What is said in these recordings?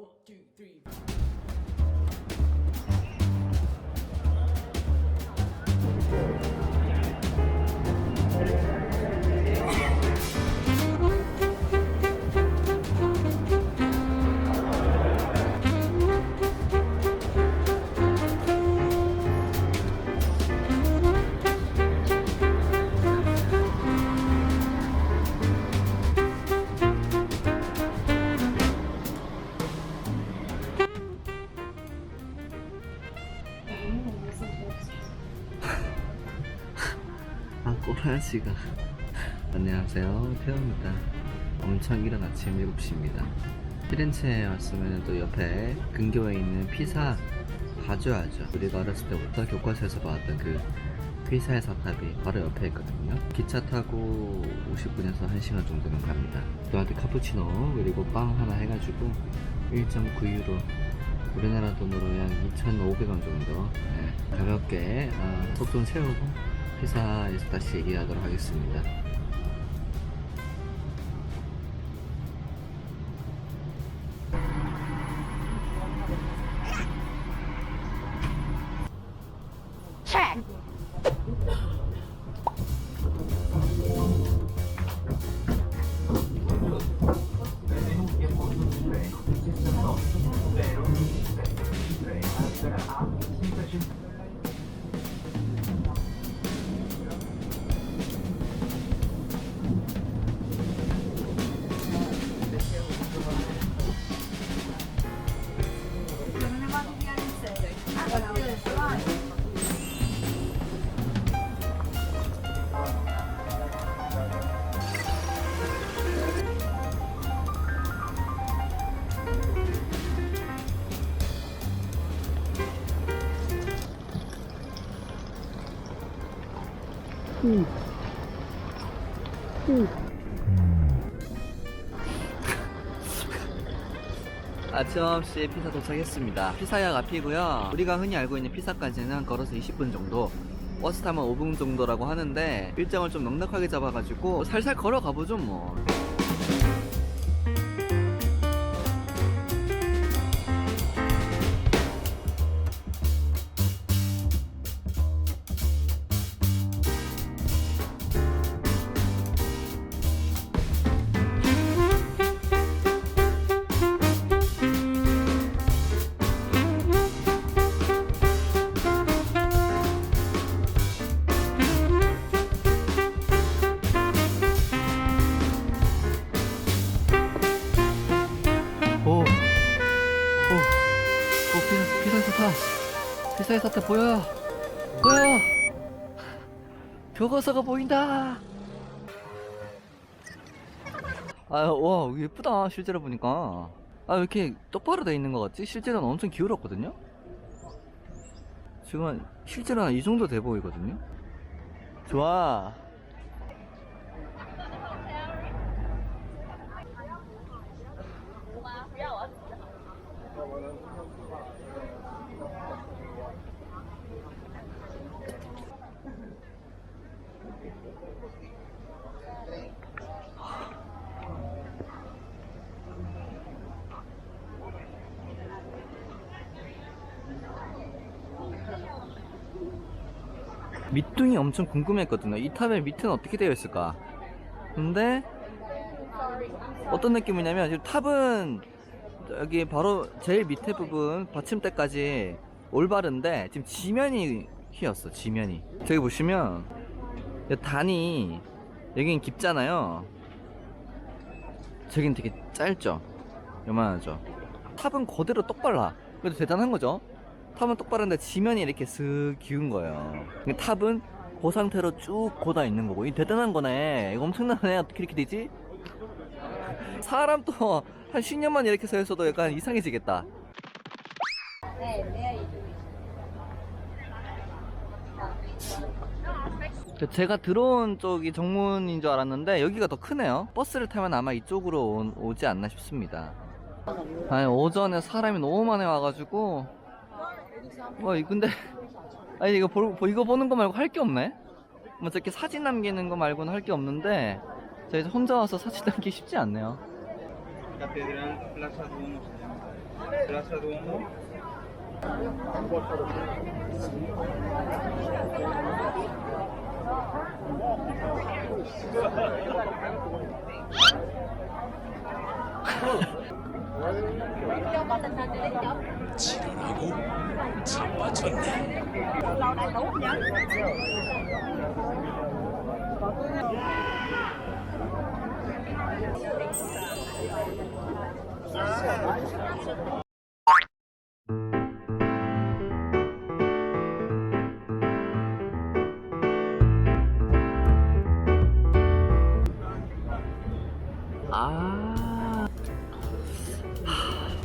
one, two, three. 꼬라지가. 안녕하세요. 태호입니다. 엄청 이른 아침 7시입니다. 피렌체에 왔으면 또 옆에 근교에 있는 피사 가져야죠 우리가 어렸을 때부터 교과서에서 봤던 그 피사의 사탑이 바로 옆에 있거든요. 기차 타고 50분에서 1시간 정도면 갑니다. 저한테 카푸치노 그리고 빵 하나 해가지고 1.9유로 우리나라 돈으로 약 2,500원 정도. 네, 가볍게 아, 속좀 채우고 회사에서 다시 얘기하도록 하겠습니다. 아침 9시에 피사 도착했습니다. 피사역 앞이고요. 우리가 흔히 알고 있는 피사까지는 걸어서 20분 정도. 버스 타면 5분 정도라고 하는데 일정을 좀 넉넉하게 잡아가지고 살살 걸어가보죠 뭐. 사탑 보여, 보여, 교과서가 보인다. 아, 와, 예쁘다, 실제로 보니까. 아, 왜 이렇게 똑바로 돼 있는 것 같지? 실제로는 엄청 기울었거든요? 지금 한, 실제로 한 이 정도 돼 보이거든요? 좋아. 밑둥이 엄청 궁금했거든요. 이 탑의 밑은 어떻게 되어 있을까? 근데 어떤 느낌이냐면 지금 탑은 여기 바로 제일 밑에 부분 받침대까지 올바른데 지금 지면이 휘었어. 지면이. 저기 보시면 이 단이 여긴 깊잖아요. 저긴 되게 짧죠. 요만하죠. 탑은 그대로 똑발라. 그래도 대단한 거죠. 탑은 똑바른데 지면이 이렇게 슥 기운 거예요. 탑은 그 상태로 쭉 고다 있는 거고. 이 대단한 거네. 이거 엄청나네. 어떻게 이렇게 되지? 사람 또한 10년만 이렇게 서 있어도 약간 이상해지겠다. 제가 들어온 쪽이 정문인 줄 알았는데 여기가 더 크네요. 버스를 타면 아마 이쪽으로 오, 지 않나 싶습니다. 아니 오전에 사람이 너무 많이 와가지고 와, 이 근데 아니 이거 보, 보- 이거 보는 거 말고 할 게 없네. 뭐 저렇게 사진 남기는 거 말고는 할 게 없는데 이제 혼자 와서 사진 남기기 쉽지 않네요. 지랄하고 자빠졌네.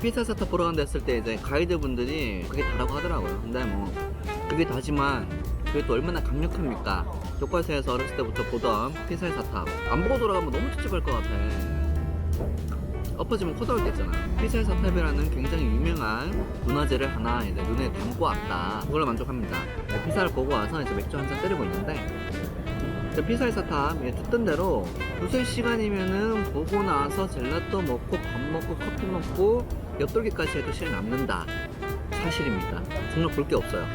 피자 사타 보러 간다 했을 때 이제 가이드 분들이 그게 다라고 하더라고요. 근데 뭐 그게 다지만 그게 또 얼마나 강력합니까? 교과서에서 어렸을 때부터 보던 피사의 사탑 안 보고 돌아가면 너무 찝찝할 것 같아. 엎어지면 코 나올 때 있잖아. 피사의 사탑이라는 굉장히 유명한 문화재를 하나 이제 눈에 담고 왔다. 그걸로 만족합니다. 네, 피사를 보고 와서 이제 맥주 한 잔 때리고 있는데 자, 피사의 사탑 예, 듣던 대로 두세 시간이면은 보고 나서 젤라또 먹고 밥 먹고 커피 먹고 엿돌기까지 해도 시간 남는다. 사실입니다. 정말 볼 게 없어요.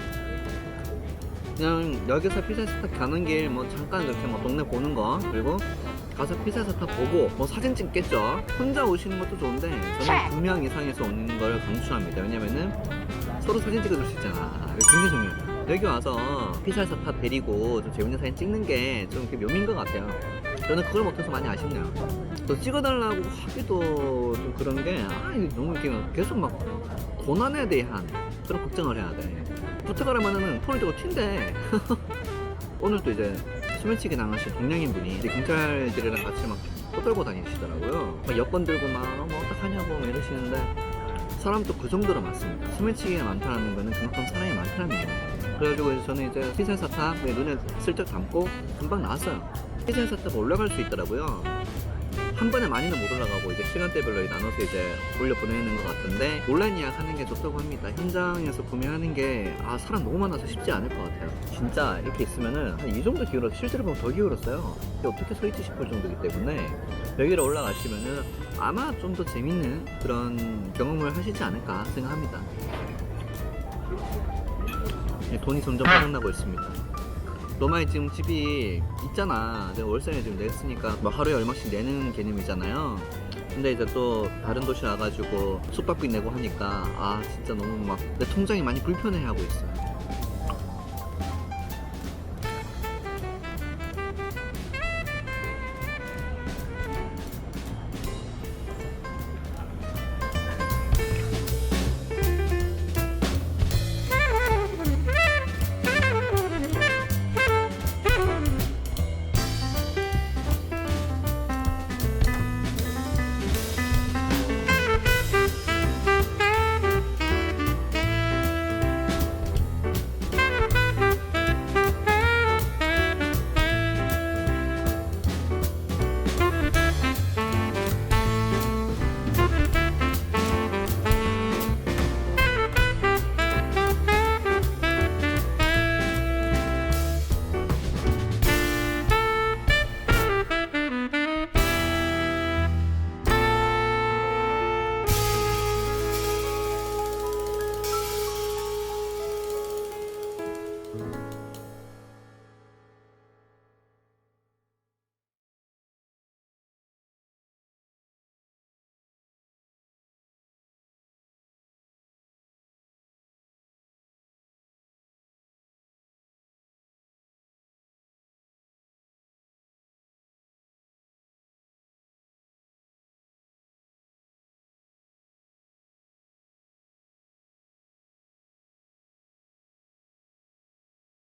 그냥 여기서 사탑 가는 길 뭐 잠깐 이렇게 뭐 동네 보는 거 그리고 가서 사탑 보고 뭐 사진 찍겠죠? 혼자 오시는 것도 좋은데 저는 두 명 이상에서 오는 걸 강추합니다. 왜냐면은 서로 사진 찍어줄 수 있잖아. 굉장히 중요해요. 여기 와서 피사 사탑 데리고 좀 재밌는 사진 찍는 게 좀 묘미인 것 같아요 저는 그걸 못해서 많이 아쉽네요 또 찍어달라고 하기도 좀 그런 게 아, 너무 이렇게 계속 막 고난에 대한 그런 걱정을 해야 돼 부탁을 하면은 폰을 들고 튄대 오늘 또 이제 수면치기 당하신 동양인 분이 이제 경찰들이랑 같이 막 떠들고 다니시더라고요 막 여권 들고 막 뭐 어떡하냐고 막 이러시는데 사람도 그 정도로 많습니다. 수면치기가 많다는 거는 그만큼 사람이 많다는 얘기예요. 그래가지고 이제 저는 이제 사탑 내 눈에 슬쩍 담고 금방 나왔어요. 피살 사탑 올라갈 수 있더라고요. 한 번에 많이는 못 올라가고 이제 시간대별로 나눠서 이제 올려 보내는 것 같은데 온라인 예약하는 게 좋다고 합니다. 현장에서 구매하는 게 아 사람 너무 많아서 쉽지 않을 것 같아요. 진짜 이렇게 있으면은 한 이 정도 기울어 실제로 보면 더 기울었어요. 근데 어떻게 서 있지 싶을 정도이기 때문에 여기를 올라가시면은 아마 좀 더 재밌는 그런 경험을 하시지 않을까 생각합니다. 예, 돈이 점점 생각나고 있습니다. 로마에 지금 집이 있잖아. 내가 월세를 지금 냈으니까 뭐 하루에 얼마씩 내는 개념이잖아요. 근데 이제 또 다른 도시 와가지고 숙박비 내고 하니까 아 진짜 너무 막 내 통장이 많이 불편해하고 있어요.